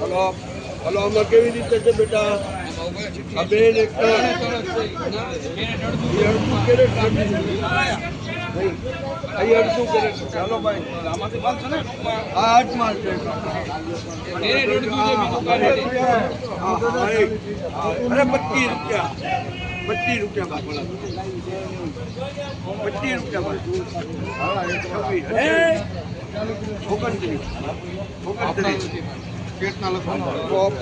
Hello hello આમાં કેવી રીતે છે બેટા આ બેન એક તો એ અડધું કેરેટ આપી દીધું. નહીં. અહીં અડધું કેરેટ છે. ભાઈ આમાંથી માલ છે ને આ આઠ માલ છે અરે પચીસ રૂપિયા પચીસ રૂપિયા ભાઈ પચીસ રૂપિયા ભાઈ છવ્વીસ. ઓગણત્રીસ. ઓગણત્રીસ. પેટના લખવાનું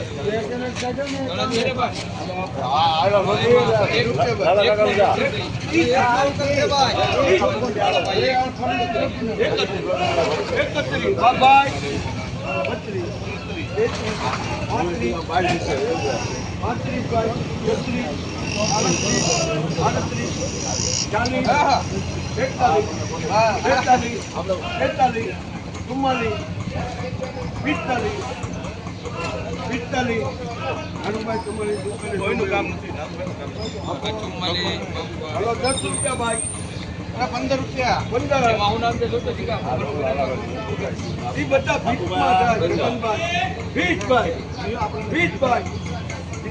એકત્રીસ પાંત્રીસ છત્રીસ આડત્રીસ ચાલીસ એકતાલીસ બેતાલીસ તેતાલીસ ચુમ્માલીસ પિસ્તાલીસ પિસ્તાલીસ કોઈનું કામ નથી હલો દસ રૂપિયા ભાઈ પંદર રૂપિયા પંદર ઈ બધા ભીખમાં જાય જગનભાઈ ભીખભાઈ ભીખભાઈ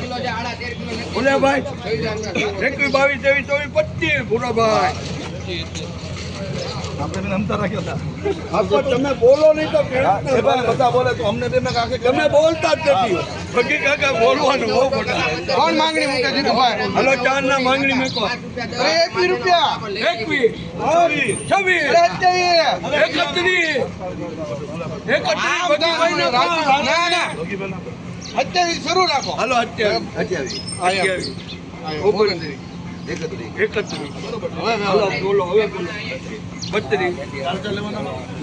કિલો. છે. આડા તેર કિલો નથી. બોલે ભાઈ. જોઈ લો અંદર. એકવી બાવીસ ત્રેવીસ ચોવીસ પચીસ ભૂરો ભાઈ. આપણે રાખ્યા હા તમે બોલો નહીં તો બધા બોલે તો અમને બેન કાકે તમે બોલતા જ નથી. કાકા બોલવાનું બહુ બધા કોણ માંગણી મૂકે હલો ચાર ના માંગણી મેકો. એકવી રૂપિયા. એકવી છવ્વીસ એકત્રીસ. એકત્રીસ ને ના. શરૂ રાખો. હલો અત્યાવીસ. અઠ્યાવીસ ઓગણત્રીસ એકત્રીસ. હલો બોલો હવે બોલો. બત્રીસ.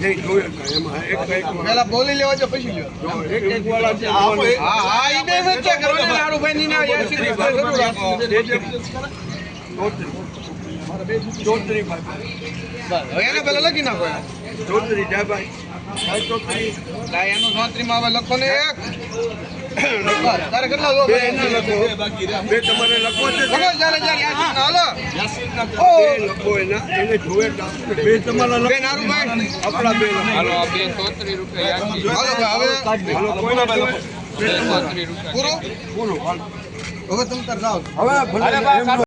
નહીં જોયો એમાં એક એક પેલા બોલી લેવા જો પછી લ્યો. જો, એક એક વાળા છે હા હા બે વચ્ચે કરો ને નારુભાઈ ની ના યાસી ચોત્રીસ રાખો. ચોત્રીસ. ભાઈ હવે એને પેલા લખી નાખો ચોત્રીસ જા ભાઈ. એનું માં હવે લખો ને એક. તારે કેટલા જો બે એને લખો બે તમારે લખવો છે લખો ચાર હજાર યાસી ના હાલો બે લખો એના એને જોવે બે તમારા બે લખો નારુભાઈ આપણા બે લખો હાલો ભાઈ હવે હાલો કોઈના બે લખો પૂરું પૂરું હાલો. હવે તમે તાર જાઓ હવે